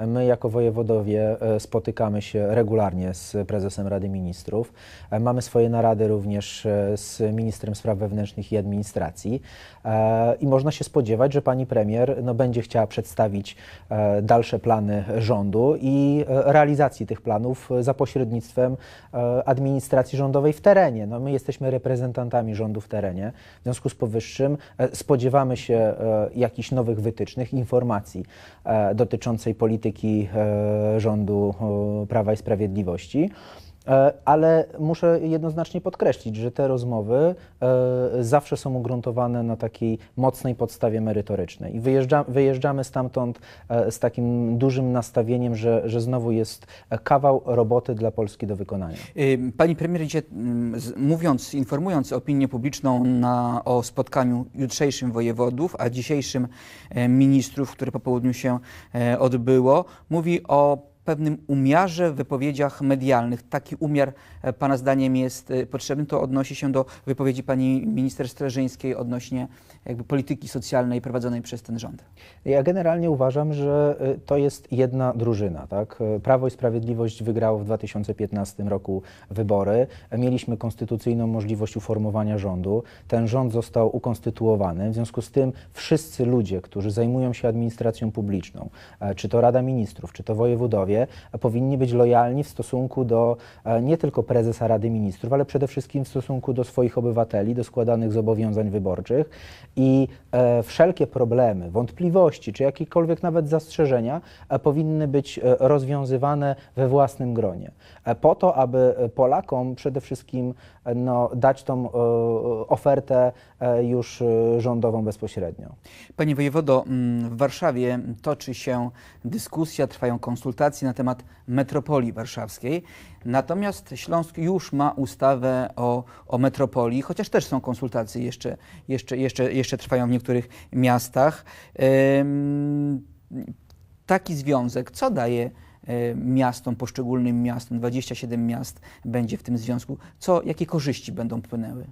My jako wojewodowie e, spotykamy się regularnie z prezesem Rady Ministrów. E, Mamy swoje narady również e, z ministrem spraw wewnętrznych i administracji i można się spodziewać, że pani premier no, będzie chciała przedstawić dalsze plany rządu i realizacji tych planów za pośrednictwem administracji rządowej w terenie. No, my jesteśmy reprezentantami rządu w terenie. W związku z powyższym spodziewamy się jakichś nowych wytycznych, informacji dotyczącej polityki e, rządu e, Prawa i Sprawiedliwości. E, Ale muszę jednoznacznie podkreślić, że te rozmowy e, zawsze są ugruntowane na takiej mocnej podstawie merytorycznej. I wyjeżdża, wyjeżdżamy stamtąd e, z takim dużym nastawieniem, że, że znowu jest kawał roboty dla Polski do wykonania. Pani premier mówiąc, informując opinię publiczną na, o spotkaniu jutrzejszym wojewodów, a dzisiejszym ministrów, które po południu się odbyło, mówi o pewnym umiarze w wypowiedziach medialnych. Taki umiar e, Pana zdaniem jest e, potrzebny. To odnosi się do wypowiedzi Pani minister Strażyńskiej odnośnie jakby polityki socjalnej prowadzonej przez ten rząd. Ja generalnie uważam, że to jest jedna drużyna. Tak? Prawo i Sprawiedliwość wygrało w 2015 roku wybory. Mieliśmy konstytucyjną możliwość uformowania rządu. Ten rząd został ukonstytuowany. W związku z tym wszyscy ludzie, którzy zajmują się administracją publiczną, e, czy to Rada Ministrów, czy to wojewodowie, e, powinni być lojalni w stosunku do e, nie tylko prezesa Rady Ministrów, ale przede wszystkim w stosunku do swoich obywateli, do składanych zobowiązań wyborczych i e, wszelkie problemy, wątpliwości czy jakiekolwiek nawet zastrzeżenia powinny być rozwiązywane we własnym gronie. Po to, aby Polakom przede wszystkim no, dać tą ofertę już rządową bezpośrednio. Panie wojewodo, mm, w Warszawie toczy się dyskusja, trwają konsultacje na temat metropolii warszawskiej. Natomiast Śląsk już ma ustawę o, o metropolii, chociaż też są konsultacje, jeszcze, jeszcze, jeszcze, jeszcze trwają w niektórych miastach. Taki związek, co daje e, miastom, poszczególnym miastom, 27 miast będzie w tym związku, co, jakie korzyści będą płynęły?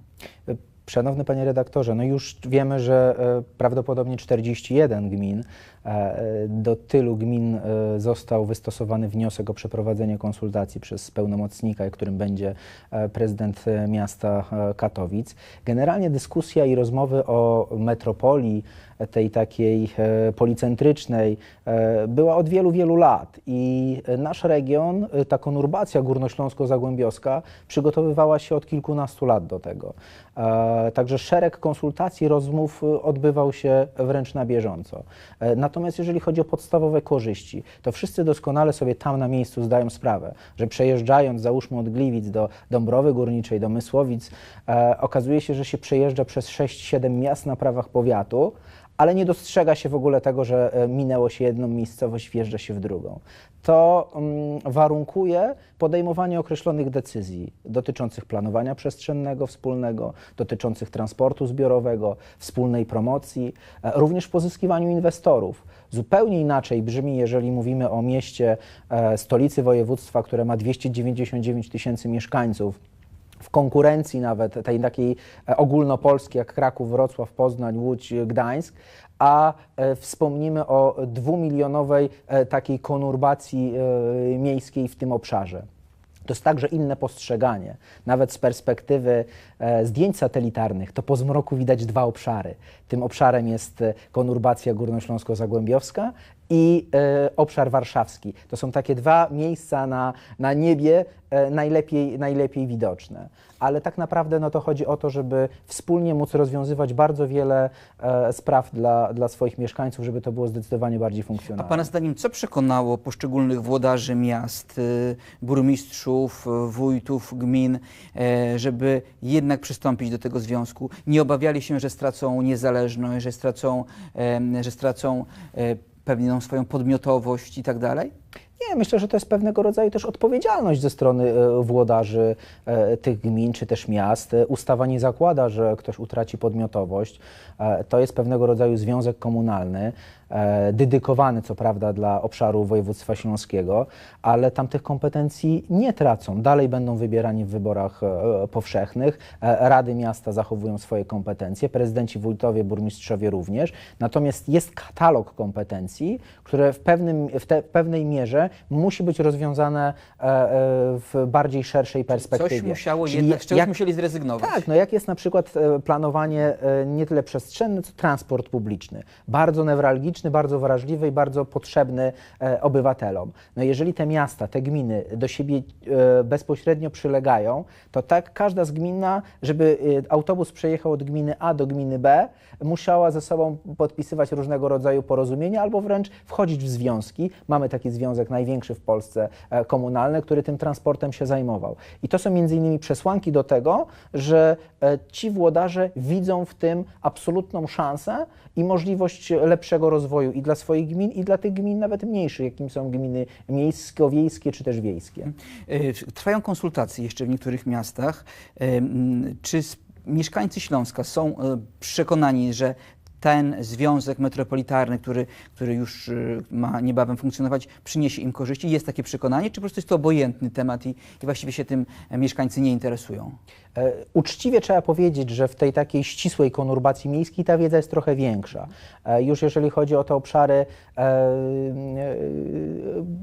Szanowny panie redaktorze, no już wiemy, że e, prawdopodobnie 41 gmin, e, do tylu gmin e, został wystosowany wniosek o przeprowadzenie konsultacji przez pełnomocnika, którym będzie e, prezydent e, miasta e, Katowic. Generalnie dyskusja i rozmowy o metropolii, e, tej takiej e, policentrycznej, e, była od wielu, wielu lat i nasz region, e, ta konurbacja górnośląsko-zagłębiowska przygotowywała się od kilkunastu lat do tego. Także szereg konsultacji, rozmów odbywał się wręcz na bieżąco. Natomiast jeżeli chodzi o podstawowe korzyści, to wszyscy doskonale sobie tam na miejscu zdają sprawę, że przejeżdżając załóżmy od Gliwic do Dąbrowy Górniczej, do Mysłowic, okazuje się, że się przejeżdża przez 6-7 miast na prawach powiatu, ale nie dostrzega się w ogóle tego, że e, minęło się jedną miejscowość, wjeżdża się w drugą. To mm, warunkuje podejmowanie określonych decyzji dotyczących planowania przestrzennego wspólnego, dotyczących transportu zbiorowego, wspólnej promocji, e, również pozyskiwaniu inwestorów. Zupełnie inaczej brzmi, jeżeli mówimy o mieście, e, stolicy województwa, które ma 299 tysięcy mieszkańców, w konkurencji nawet tej takiej e, ogólnopolskiej jak Kraków, Wrocław, Poznań, Łódź, e, Gdańsk, a e, wspomnimy o dwumilionowej takiej konurbacji miejskiej w tym obszarze. To jest także inne postrzeganie. Nawet z perspektywy zdjęć satelitarnych, to po zmroku widać dwa obszary. Tym obszarem jest konurbacja górnośląsko-zagłębiowska i e, obszar warszawski. To są takie dwa miejsca na, na niebie e, najlepiej, najlepiej widoczne. Ale tak naprawdę no to chodzi o to, żeby wspólnie móc rozwiązywać bardzo wiele e, spraw dla, dla swoich mieszkańców, żeby to było zdecydowanie bardziej A funkcjonalne. Pana zdaniem, co przekonało poszczególnych włodarzy miast, burmistrzów, wójtów gmin, żeby jednak przystąpić do tego związku? Nie obawiali się, że stracą niezależność, że stracą, że stracą pewną swoją podmiotowość i tak dalej? Nie, myślę, że to jest pewnego rodzaju też odpowiedzialność ze strony e, włodarzy e, tych gmin czy też miast. E, Ustawa nie zakłada, że ktoś utraci podmiotowość. To jest pewnego rodzaju związek komunalny. E, dedykowany co prawda dla obszaru województwa śląskiego, ale tam tych kompetencji nie tracą. Dalej będą wybierani w wyborach e, powszechnych, e, rady miasta zachowują swoje kompetencje, prezydenci, wójtowie, burmistrzowie również. Natomiast jest katalog kompetencji, które w, pewnym, w, te, w pewnej mierze musi być rozwiązane w bardziej szerszej perspektywie. Coś musiało Czyli jednak, z czegoś jak- musieli zrezygnować. tak, no jak jest na przykład planowanie nie tyle przestrzenne, co transport publiczny. Bardzo newralgiczny, bardzo wrażliwy i bardzo potrzebny e, obywatelom. No jeżeli te miasta, te gminy do siebie e, bezpośrednio przylegają, to tak każda z gmina, żeby e, autobus przejechał od gminy A do gminy B, musiała ze sobą podpisywać różnego rodzaju porozumienia albo wręcz wchodzić w związki. Mamy taki związek największy w Polsce komunalny, który tym transportem się zajmował. I to są między innymi przesłanki do tego, że ci włodarze widzą w tym absolutną szansę i możliwość lepszego rozwoju i dla swoich gmin, i dla tych gmin nawet mniejszych, jakim są gminy miejsko-wiejskie czy też wiejskie. E, Trwają konsultacje jeszcze w niektórych miastach. E, Czy mieszkańcy Śląska są e, przekonani, że ten związek metropolitarny, który, który już e, ma niebawem funkcjonować, przyniesie im korzyści? Jest takie przekonanie, czy po prostu jest to obojętny temat i, i właściwie się tym e, mieszkańcy nie interesują? E, Uczciwie trzeba powiedzieć, że w tej takiej ścisłej konurbacji miejskiej ta wiedza jest trochę większa. E, Już jeżeli chodzi o te obszary,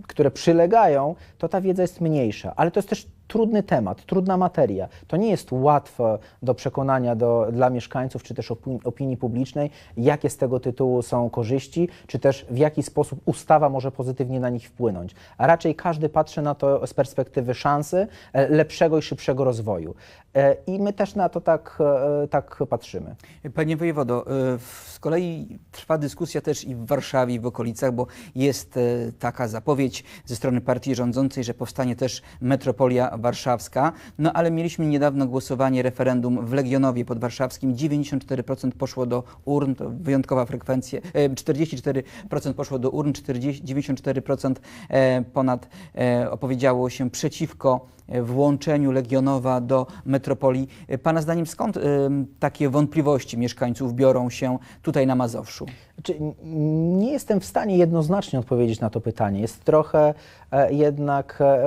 które przylegają, to ta wiedza jest mniejsza, ale to jest też trudny temat, trudna materia. To nie jest łatwe do przekonania do, dla mieszkańców, czy też opinii, publicznej, jakie z tego tytułu są korzyści, czy też w jaki sposób ustawa może pozytywnie na nich wpłynąć. A raczej każdy patrzy na to z perspektywy szansy e, lepszego i szybszego rozwoju. E, I my też na to tak, e, tak patrzymy. Panie wojewodo, z kolei trwa dyskusja też i w Warszawie, i w okolicach, bo jest taka zapowiedź ze strony partii rządzącej, że powstanie też metropolia warszawska. No ale mieliśmy niedawno głosowanie, referendum w Legionowie podwarszawskim. 94% poszło do urn, to wyjątkowa frekwencja. e, 44% poszło do urn, 40, 94% e, ponad e, opowiedziało się przeciwko e, włączeniu Legionowa do metropolii. E, Pana zdaniem skąd em, takie wątpliwości mieszkańców biorą się tutaj na Mazowszu? Znaczy, nie jestem w stanie jednoznacznie odpowiedzieć na to pytanie. Jest trochę e, jednak e,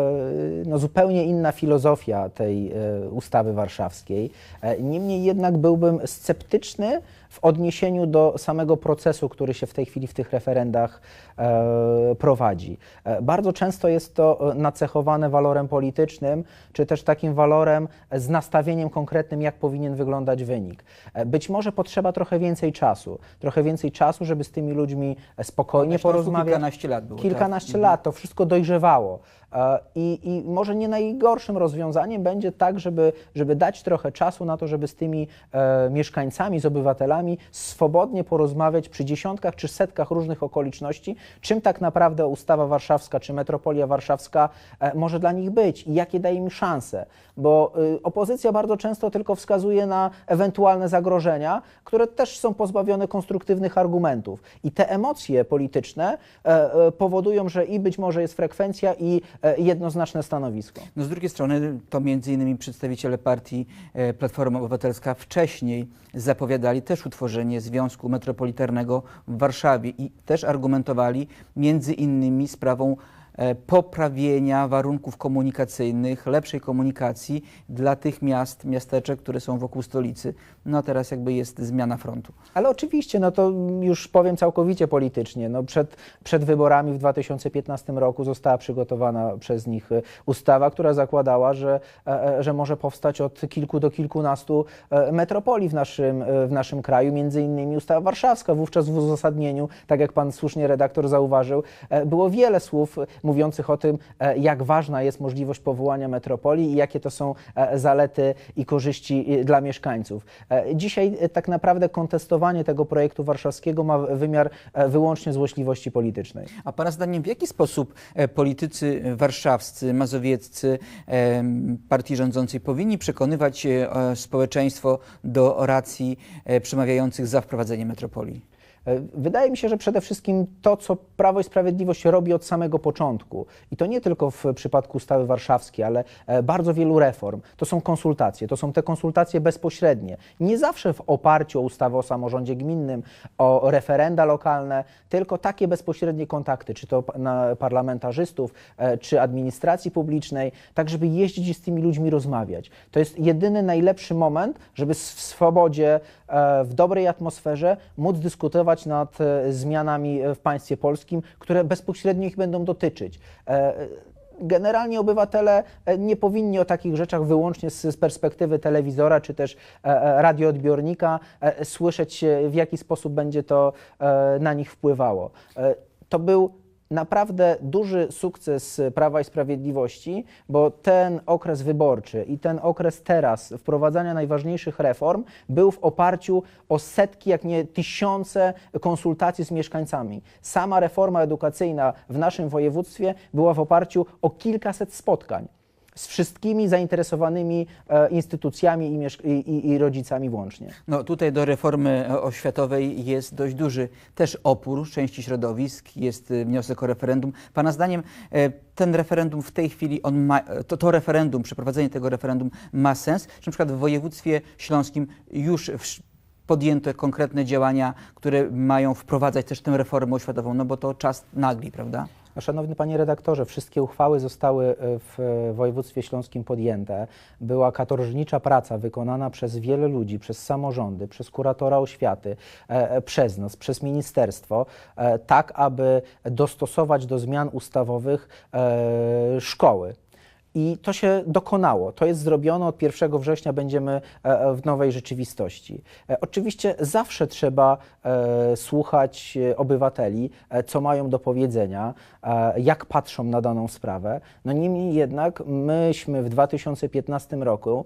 no, zupełnie inna filozofia tej e, ustawy warszawskiej. E, Niemniej jednak byłbym sceptyczny w odniesieniu do samego procesu, który się w tej chwili w tych referendach e, prowadzi. E, Bardzo często jest to e, nacechowane walorem politycznym, czy też takim walorem e, z nastawieniem konkretnym, jak powinien wyglądać wynik. Być może potrzeba trochę więcej czasu, trochę więcej czasu, żeby z tymi ludźmi spokojnie porozmawiać. kilkanaście lat było, tak? Kilkanaście lat, to wszystko dojrzewało. E, I, I może nie najgorszym rozwiązaniem będzie tak, żeby, żeby dać trochę czasu na to, żeby z tymi e, mieszkańcami, z obywatelami swobodnie porozmawiać przy dziesiątkach czy setkach różnych okoliczności, czym tak naprawdę ustawa warszawska czy metropolia warszawska e, może dla nich być i jakie daje im szanse. Bo y, opozycja bardzo często tylko wskazuje na ewentualne zagrożenia, które też są pozbawione konstruktywnych argumentów. I te emocje polityczne e, e, powodują, że i być może jest frekwencja i e, jednoznaczne stanowisko. No z drugiej strony to między innymi przedstawiciele partii e, Platforma Obywatelska wcześniej zapowiadali też utworzenie Związku Metropolitarnego w Warszawie i też argumentowali między innymi sprawą e, poprawienia warunków komunikacyjnych, lepszej komunikacji dla tych miast, miasteczek, które są wokół stolicy. No teraz jakby jest zmiana frontu. Ale oczywiście, no to już powiem całkowicie politycznie. No przed, przed wyborami w 2015 roku została przygotowana przez nich e, ustawa, która zakładała, że, e, e, że może powstać od kilku do kilkunastu e, metropolii w naszym, e, w naszym kraju, między innymi ustawa warszawska. Wówczas w uzasadnieniu, tak jak pan słusznie redaktor zauważył, e, było wiele słów e, mówiących o tym, e, jak ważna jest możliwość powołania metropolii i jakie to są e, zalety i korzyści e, dla mieszkańców. Dzisiaj tak naprawdę kontestowanie tego projektu warszawskiego ma wymiar wyłącznie złośliwości politycznej. A Pana zdaniem w jaki sposób politycy warszawscy, mazowieccy, partii rządzącej powinni przekonywać społeczeństwo do racji przemawiających za wprowadzeniem metropolii? E, Wydaje mi się, że przede wszystkim to, co Prawo i Sprawiedliwość robi od samego początku, i to nie tylko w przypadku ustawy warszawskiej, ale e, bardzo wielu reform, to są konsultacje, to są te konsultacje bezpośrednie. Nie zawsze w oparciu o ustawę o samorządzie gminnym, o referenda lokalne, tylko takie bezpośrednie kontakty, czy to na parlamentarzystów, e, czy administracji publicznej, tak żeby jeździć i z tymi ludźmi rozmawiać. To jest jedyny najlepszy moment, żeby w swobodzie, w dobrej atmosferze móc dyskutować nad e, zmianami e, w państwie polskim, które bezpośrednio ich będą dotyczyć. E, Generalnie obywatele nie powinni o takich rzeczach wyłącznie z, perspektywy telewizora czy też radioodbiornika słyszeć, w jaki sposób będzie to na nich wpływało. To był naprawdę duży sukces Prawa i Sprawiedliwości, bo ten okres wyborczy i ten okres teraz wprowadzania najważniejszych reform był w oparciu o setki, jak nie tysiące konsultacji z mieszkańcami. Sama reforma edukacyjna w naszym województwie była w oparciu o kilkaset spotkań z wszystkimi zainteresowanymi e, instytucjami i, i, i, rodzicami włącznie. No tutaj do reformy e, oświatowej jest dość duży też opór części środowisk, jest e, wniosek o referendum. Pana zdaniem ten referendum w tej chwili, ma, to, to referendum, przeprowadzenie tego referendum ma sens? Czy na przykład w województwie śląskim już w, podjęto konkretne działania, które mają wprowadzać też tę reformę oświatową, no bo to czas nagli, prawda? Szanowny panie redaktorze, wszystkie uchwały zostały e, w województwie śląskim podjęte. Była katorżnicza praca wykonana przez wiele ludzi, przez samorządy, przez kuratora oświaty, e, e, przez nas, przez ministerstwo, tak aby dostosować do zmian ustawowych szkoły. I to się dokonało. To jest zrobione. Od 1 września będziemy e, e, w nowej rzeczywistości. E, Oczywiście zawsze trzeba słuchać obywateli, co mają do powiedzenia, jak patrzą na daną sprawę. No niemniej jednak myśmy w 2015 roku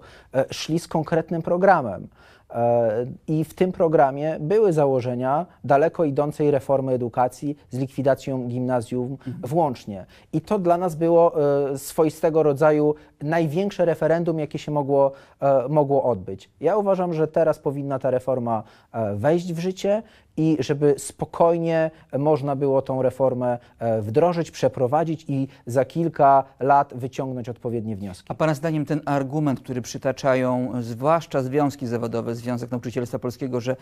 szli z konkretnym programem. E, I w tym programie były założenia daleko idącej reformy edukacji z likwidacją gimnazjum włącznie. I to dla nas było e, swoistego rodzaju największe referendum, jakie się mogło, e, mogło odbyć. Ja uważam, że teraz powinna ta reforma e, wejść w życie i żeby spokojnie można było tą reformę e, wdrożyć, przeprowadzić i za kilka lat wyciągnąć odpowiednie wnioski. A Pana zdaniem ten argument, który przytaczają zwłaszcza związki zawodowe, Związek Nauczycielstwa Polskiego, że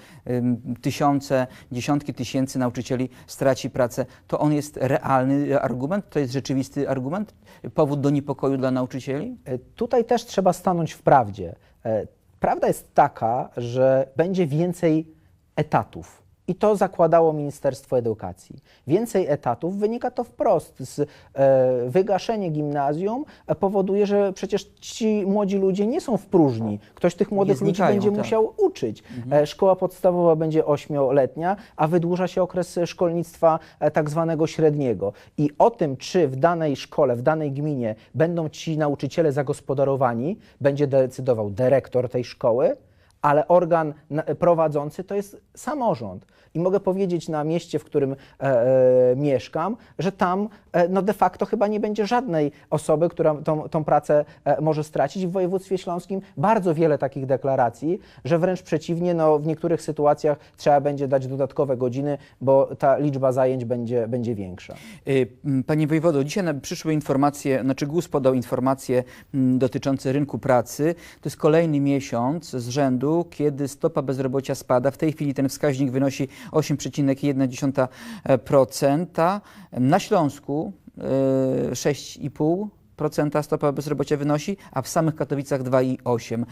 tysiące, dziesiątki tysięcy nauczycieli straci pracę, to on jest realny argument? To jest rzeczywisty argument? Powód do niepokoju dla nauczycieli? E, Tutaj też trzeba stanąć w prawdzie. E, Prawda jest taka, że będzie więcej etatów. I to zakładało Ministerstwo Edukacji. Więcej etatów wynika to wprost z e, wygaszenie gimnazjum e, powoduje, że przecież ci młodzi ludzie nie są w próżni. Ktoś tych młodych ludzi będzie tak. musiał uczyć. E, Szkoła podstawowa będzie ośmioletnia, a wydłuża się okres szkolnictwa tak zwanego średniego. I o tym, czy w danej szkole, w danej gminie będą ci nauczyciele zagospodarowani, będzie decydował dyrektor tej szkoły, ale organ prowadzący to jest samorząd. I mogę powiedzieć na mieście, w którym e, e, mieszkam, że tam e, no de facto chyba nie będzie żadnej osoby, która tą, tą pracę może stracić. W województwie śląskim bardzo wiele takich deklaracji, że wręcz przeciwnie, no, w niektórych sytuacjach trzeba będzie dać dodatkowe godziny, bo ta liczba zajęć będzie, będzie większa. Y, Panie wojewodo, dzisiaj przyszły informacje, znaczy GUS podał informacje dotyczące rynku pracy. To jest kolejny miesiąc z rzędu, kiedy stopa bezrobocia spada. W tej chwili ten wskaźnik wynosi 8,1%. Na Śląsku 6,5%, 2,5% stopa bezrobocia wynosi, a w samych Katowicach 2,8%.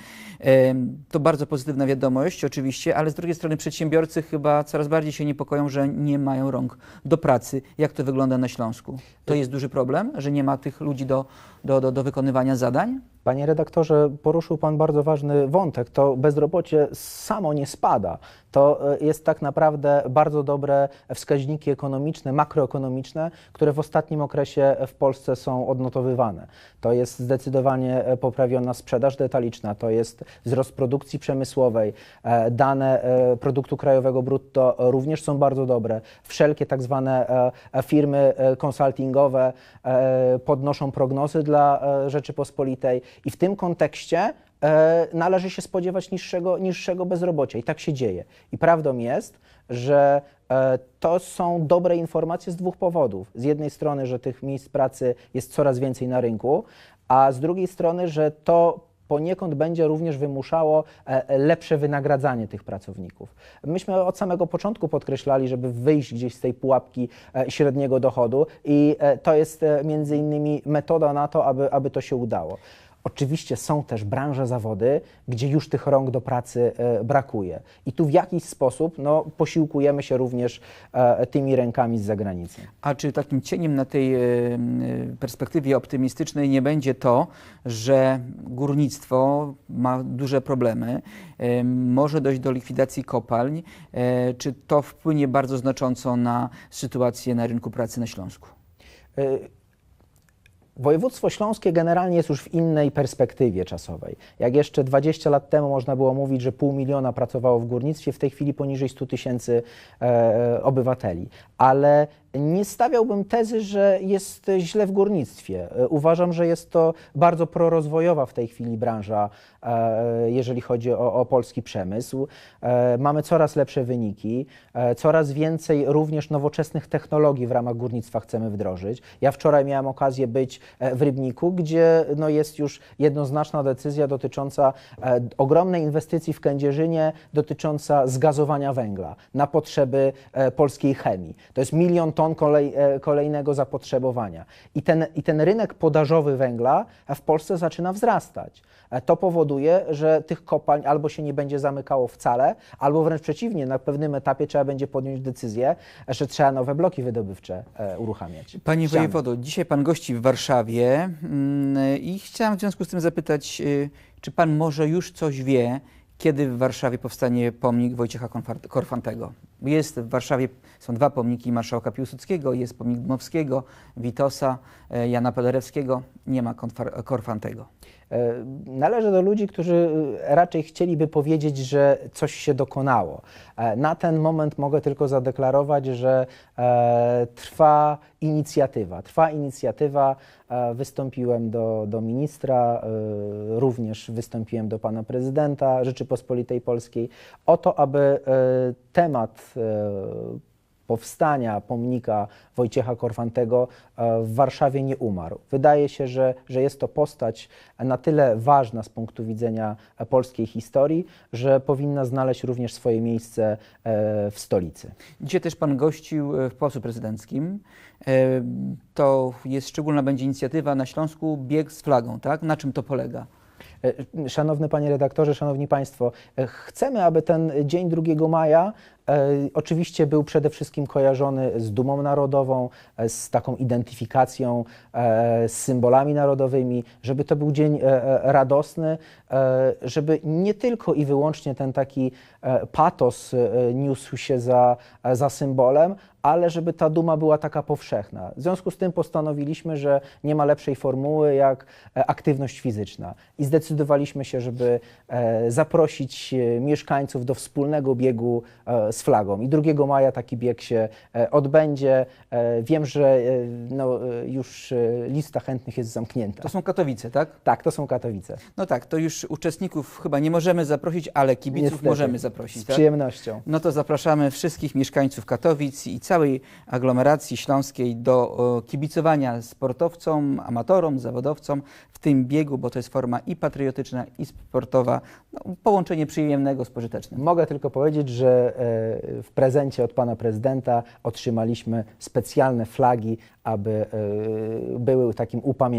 To bardzo pozytywna wiadomość oczywiście, ale z drugiej strony przedsiębiorcy chyba coraz bardziej się niepokoją, że nie mają rąk do pracy. Jak to wygląda na Śląsku? To jest duży problem, że nie ma tych ludzi do, do, do, do wykonywania zadań? Panie redaktorze, poruszył Pan bardzo ważny wątek. To bezrobocie samo nie spada. To e, jest tak naprawdę bardzo dobre wskaźniki ekonomiczne, makroekonomiczne, które w ostatnim okresie w Polsce są odnotowywane. To jest zdecydowanie e, poprawiona sprzedaż detaliczna, to jest wzrost produkcji przemysłowej, e, dane e, produktu krajowego brutto również są bardzo dobre. Wszelkie tak zwane firmy konsultingowe podnoszą prognozy dla Rzeczypospolitej i w tym kontekście należy się spodziewać niższego, niższego bezrobocia. I tak się dzieje. I prawdą jest, że e, to są dobre informacje z dwóch powodów. Z jednej strony, że tych miejsc pracy jest coraz więcej na rynku, a z drugiej strony, że to poniekąd będzie również wymuszało e, lepsze wynagradzanie tych pracowników. Myśmy od samego początku podkreślali, żeby wyjść gdzieś z tej pułapki e, średniego dochodu i e, to jest e, między innymi metoda na to, aby, aby to się udało. Oczywiście są też branże, zawody, gdzie już tych rąk do pracy e, brakuje. I tu w jakiś sposób no, posiłkujemy się również e, tymi rękami z zagranicy. A czy takim cieniem na tej e, perspektywie optymistycznej nie będzie to, że górnictwo ma duże problemy, może dojść do likwidacji kopalń? Czy to wpłynie bardzo znacząco na sytuację na rynku pracy na Śląsku? Województwo śląskie generalnie jest już w innej perspektywie czasowej. Jak jeszcze 20 lat temu można było mówić, że pół miliona pracowało w górnictwie, w tej chwili poniżej 100 tysięcy e, obywateli. Ale nie stawiałbym tezy, że jest źle w górnictwie. E, Uważam, że jest to bardzo prorozwojowa w tej chwili branża, e, jeżeli chodzi o, o polski przemysł. E, Mamy coraz lepsze wyniki, coraz więcej również nowoczesnych technologii w ramach górnictwa chcemy wdrożyć. Ja wczoraj miałem okazję być w Rybniku, gdzie no, jest już jednoznaczna decyzja dotycząca ogromnej inwestycji w Kędzierzynie, dotycząca zgazowania węgla na potrzeby polskiej chemii. To jest milion ton kolej, e, kolejnego zapotrzebowania. I ten, I ten rynek podażowy węgla w Polsce zaczyna wzrastać. E, To powoduje, że tych kopalń albo się nie będzie zamykało wcale, albo wręcz przeciwnie, na pewnym etapie trzeba będzie podjąć decyzję, że trzeba nowe bloki wydobywcze e, uruchamiać. Panie Ściany. wojewodo, dzisiaj pan gości w Warszawie mm, i chciałem w związku z tym zapytać, y, czy pan może już coś wie, kiedy w Warszawie powstanie pomnik Wojciecha Korfantego? Jest w Warszawie, są dwa pomniki marszałka Piłsudskiego, jest pomnik Dmowskiego, Witosa, e, Jana Paderewskiego, nie ma Korfantego. E, Należę do ludzi, którzy e, raczej chcieliby powiedzieć, że coś się dokonało. Na ten moment mogę tylko zadeklarować, że trwa inicjatywa. Trwa inicjatywa. E, Wystąpiłem do, do ministra, e, również wystąpiłem do pana prezydenta Rzeczypospolitej Polskiej o to, aby e, temat powstania pomnika Wojciecha Korfantego e, w Warszawie nie umarł. Wydaje się, że, że jest to postać na tyle ważna z punktu widzenia polskiej historii, że powinna znaleźć również swoje miejsce e, w stolicy. Dzisiaj też pan gościł e, w Pałacu Prezydenckim. To jest szczególna będzie inicjatywa na Śląsku, bieg z flagą, tak? Na czym to polega? E, Szanowny panie redaktorze, szanowni państwo, e, chcemy, aby ten dzień 2 maja e, oczywiście był przede wszystkim kojarzony z dumą narodową, z taką identyfikacją, z symbolami narodowymi, żeby to był dzień radosny, żeby nie tylko i wyłącznie ten taki patos niósł się za, za symbolem, ale żeby ta duma była taka powszechna. W związku z tym postanowiliśmy, że nie ma lepszej formuły jak e, aktywność fizyczna i zdecydowaliśmy się, żeby e, zaprosić e, mieszkańców do wspólnego biegu z flagą. I 2 maja taki bieg się odbędzie. Wiem, że no, już lista chętnych jest zamknięta. To są Katowice, tak? Tak, to są Katowice. No tak, to już uczestników chyba nie możemy zaprosić, ale kibiców Niestety. możemy Z zaprosić. Tak? przyjemnością. No to zapraszamy wszystkich mieszkańców Katowic i całej aglomeracji śląskiej do kibicowania sportowcom, amatorom, zawodowcom w tym biegu, bo to jest forma i patriotyczna, i sportowa. No, połączenie przyjemnego z pożytecznym. Mogę tylko powiedzieć, że e, w prezencie od pana prezydenta otrzymaliśmy specjalne flagi, aby e, były takim upamiętnieniem.